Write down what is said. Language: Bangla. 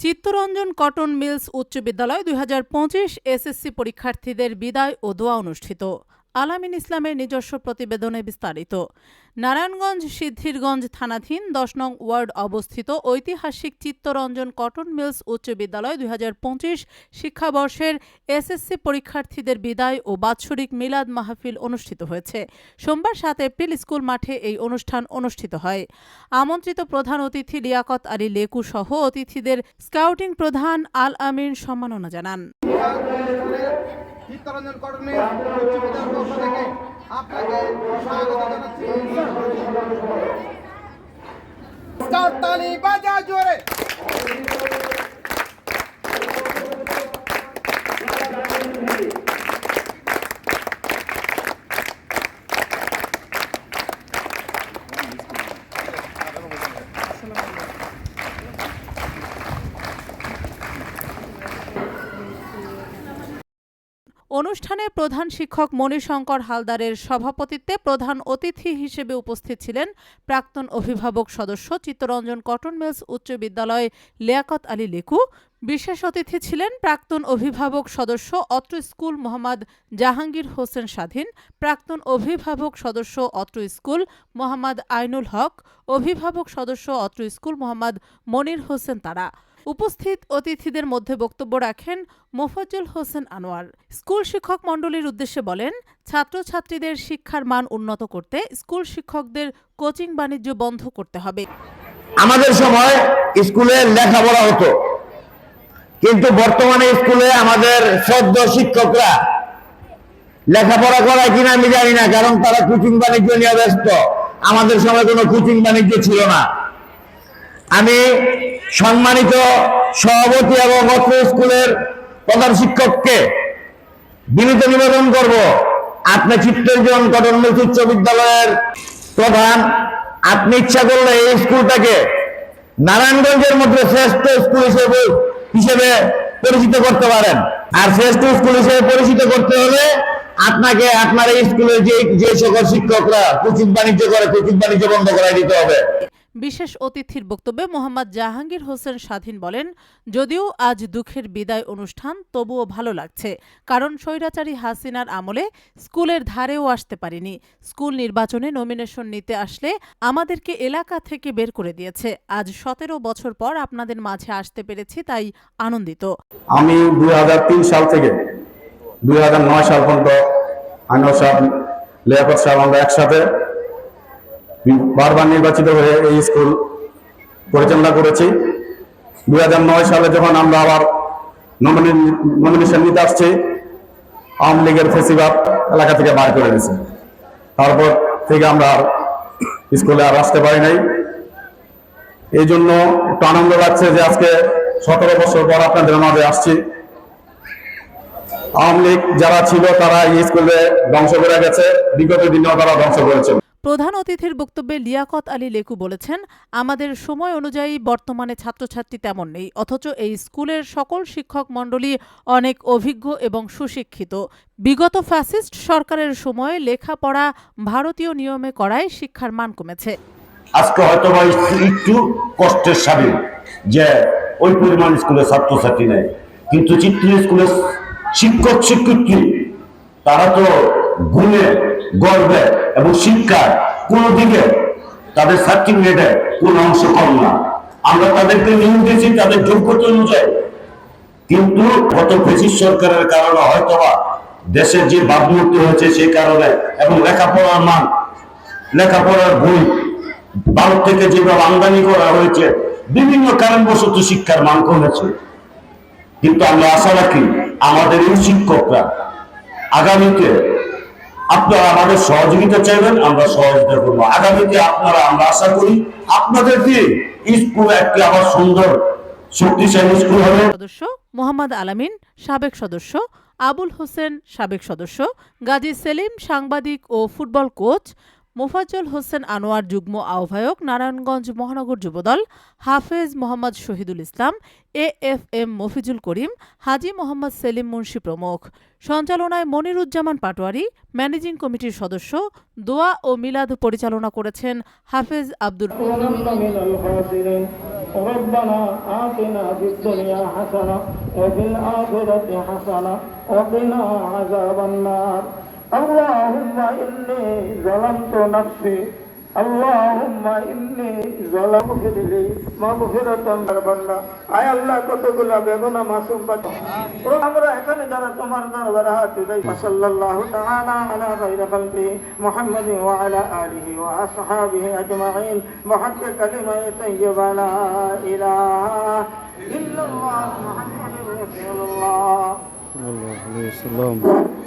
চিত্তরঞ্জন কটন মিলস উচ্চ বিদ্যালয় দুই হাজার পঁচিশ এসএসসি পরীক্ষার্থীদের বিদায় ও দোয়া অনুষ্ঠিত। আলামিন ইসলামের নিজস্ব প্রতিবেদনে বিস্তারিত। নারায়ণগঞ্জ সিদ্ধিরগঞ্জ থানাধীন দশ নং ওয়ার্ড অবস্থিত ঐতিহাসিক চিত্তরঞ্জন কটন মিলস উচ্চ বিদ্যালয় দুই হাজার পঁচিশ শিক্ষাবর্ষের এসএসসি পরীক্ষার্থীদের বিদায় ও বাৎসরিক মিলাদ মাহফিল অনুষ্ঠিত হয়েছে। সোমবার সাত এপ্রিল স্কুল মাঠে এই অনুষ্ঠান অনুষ্ঠিত হয়। আমন্ত্রিত প্রধান অতিথি লিয়াকত আলী লেকু সহ অতিথিদের স্কাউটিং প্রধান আল আমিন সম্মাননা জানান। চিত্তরঞ্জন কটনের উচ্চ বিদ্যালয়ের পক্ষ থেকে আপনাকে স্বাগত জানাচ্ছি। জোরে। অনুষ্ঠানে প্রধান শিক্ষক মণিশঙ্কর হালদারের সভাপতিত্বে প্রধান অতিথি হিসেবে উপস্থিত ছিলেন প্রাক্তন অভিভাবক সদস্য চিত্তরঞ্জন কটন মিলস উচ্চ বিদ্যালয় লিয়াকত আলী লেকু। বিশেষ অতিথি ছিলেন প্রাক্তন অভিভাবক সদস্য অত্র স্কুল মোহাম্মদ জাহাঙ্গীর হোসেন স্বাধীন, প্রাক্তন অভিভাবক সদস্য অত্র স্কুল মোহাম্মদ আইনুল হক, অভিভাবক সদস্য অত্র স্কুল মোহাম্মদ মনির হোসেন তারা। উপস্থিত অতিথিদের মধ্যে বক্তব্য রাখেন মোফাজ্জল হোসেন আনোয়ার। স্কুল শিক্ষক মণ্ডলীর উদ্দেশ্যে বলেন, ছাত্রছাত্রীদের শিক্ষার মান উন্নত করতে স্কুল শিক্ষকদের কোচিং বাণিজ্য বন্ধ করতে হবে। আমাদের সময় স্কুলে লেখাপড়া হতো, কিন্তু বর্তমানে স্কুলে আমাদের সদ্য শিক্ষকরা লেখাপড়া করায় কিনা আমি জানি না, কারণ তারা কোচিং বাণিজ্য নিয়ে ব্যস্ত। আমাদের সময় কোনো কোচিং বাণিজ্য ছিল না। আমি সম্মানিত সভাপতি এবং অত্র স্কুলের প্রধান শিক্ষককে বিনীত নিবেদন করব। আপনি চিত্তরঞ্জন কটন মিলস উচ্চ বিদ্যালয়ের প্রধান। আপনি ইচ্ছা করলে এই স্কুলটাকে নারায়ণগঞ্জের মধ্যে শ্রেষ্ঠ স্কুল হিসেবে হিসেবে পরিচিত করতে পারেন। আর শ্রেষ্ঠ স্কুল হিসেবে পরিচিত করতে হলে আপনাকে আপনার এই স্কুলের যে যে সকল শিক্ষকরা কোচিং বাণিজ্য করে কোচিং বাণিজ্য বন্ধ করাই দিতে হবে। বিশেষ অতিথির বক্তব্যে মোহাম্মদ জাহাঙ্গীর হোসেন স্বাধীন বলেন, যদিও আজ দুঃখের বিদায় অনুষ্ঠান, তবুও ভালো লাগছে। কারণ স্বৈরাচারী হাসিনার আমলে স্কুলের ধারেও আসতে পারিনি। স্কুল নির্বাচনে নমিনেশন নিতে আসলে আমাদেরকে এলাকা থেকে বের করে দিয়েছে। আজ সতেরো বছর পর আপনাদের মাঝে আসতে পেরেছি, তাই আনন্দিত। আমি দুই সাল থেকে, দুই সাল পর্যন্ত আনোয়ার সাহেব, লিয়াকত সাহেব আমরা একসাথে বারবার নির্বাচিত হয়ে এই স্কুল পরিচালনা করেছি। দুই হাজার নয় সালে যখন আমরা আবার নমিনেশন নিতে আসছি, আওয়ামী লীগের ফেসিবাদ এলাকা থেকে বার করে দিয়েছে। তারপর থেকে আমরা আর স্কুলে আর আসতে পারি নাই। এই জন্য একটু আনন্দ লাগছে যে আজকে সতেরো বছর পর আপনাদের মাঝে আসছি। আওয়ামী লীগ যারা ছিল তারা এই স্কুলে ধ্বংস করে গেছে। বিগত দিনেও তারা ধ্বংস করেছে। প্রধান অতিথির বক্তব্যে লিয়াকত আলী লেকু বলেছেন, আমাদের সময় অনুযায়ী বর্তমানে ছাত্রছাত্রী তেমন নেই, অথচ এই স্কুলের সকল শিক্ষক মণ্ডলী অনেক অভিজ্ঞ এবং সুশিক্ষিত। বিগত ফ্যাসিস্ট সরকারের সময় লেখাপড়া ভারতীয় নিয়মে করায় শিক্ষার মান কমেছে। আজকে হয়তো একটু কষ্টের স্বাধীন যে ওই পরিমাণ স্কুলে ছাত্রছাত্রী নেই, কিন্তু চিত্র স্কুলের শিক্ষক শিক্ষিত্রী তারা তো গুণে, গর্বে এবং শিক্ষার কোনো দিকে তাদের সার্টিফিকেটে কোনো অংশ কম না। আমরা তাদেরকে নিয়োগ দিয়েছি তাদের যোগ্যতা অনুযায়ী। কিন্তু গত ব্রিটিশ সরকারের কারণে হয়তোবা দেশের যে ভাবমূর্তি হয়েছে সেই কারণে এবং লেখাপড়ার মান, লেখাপড়ার বই ভারত থেকে যেভাবে আমদানি করা হয়েছে, বিভিন্ন কারণবশত শিক্ষার মান কমেছে। কিন্তু আমরা আশা রাখি আমাদের এই শিক্ষকরা আগামীতে আপনারা আমাদের সহযোগিতা চাইবেন, আমরা সহযোগিতা করব। আগামীতে আপনারা, আমরা আশা করি আপনাদের দিয়ে স্কুল একটি আবার সুন্দর, শক্তিশালী স্কুল হবে। সদস্য, মোহাম্মদ আলামিন, সাবেক সদস্য, আবুল হোসেন, সাবেক সদস্য, গাজী সেলিম, সাংবাদিক ও ফুটবল কোচ মোফাজ্জল হোসেন আনোয়ার যুগ্ম আহ্বায়ক নারায়ণগঞ্জ মহানগর Jubodal Hafez Mohammad Shahidul Islam A F M Mofizul Karim Haji Mohammad Selim Munshi প্রমুখ সঞ্চালনায় মনিরুজ্জামান পাটোয়ারি ম্যানেজিং কমিটির সদস্য দোয়া ও মিলাদ পরিচালনা করেছেন হাফেজ আব্দুর ونحن من الخاسرين ربنا آتنا في الدنيا حسنة وفي الآخرة حسنة وقنا عذاب النار اللهم إني ظلمت نفسي اللهم إني ظلمت لي مغفرة করবানা আয় আল্লাহ কতগুলা বেগুনা মাসুম বাচ্চা আমরা এখানে যারা তোমার দরবারে হাত উঠাই সাল্লাল্লাহু তাআলা আলা খাইর খালকি মুহাম্মদ ওয়া আলা আলিহি ওয়া আসহাবিহি আজমাইন বহক কালিমা তাইয়্যিবা লা ইলাহা ইল্লাল্লাহ মুহাম্মাদুর রাসূলুল্লাহ সাল্লাল্লাহু আলাইহি ওয়াসাল্লাম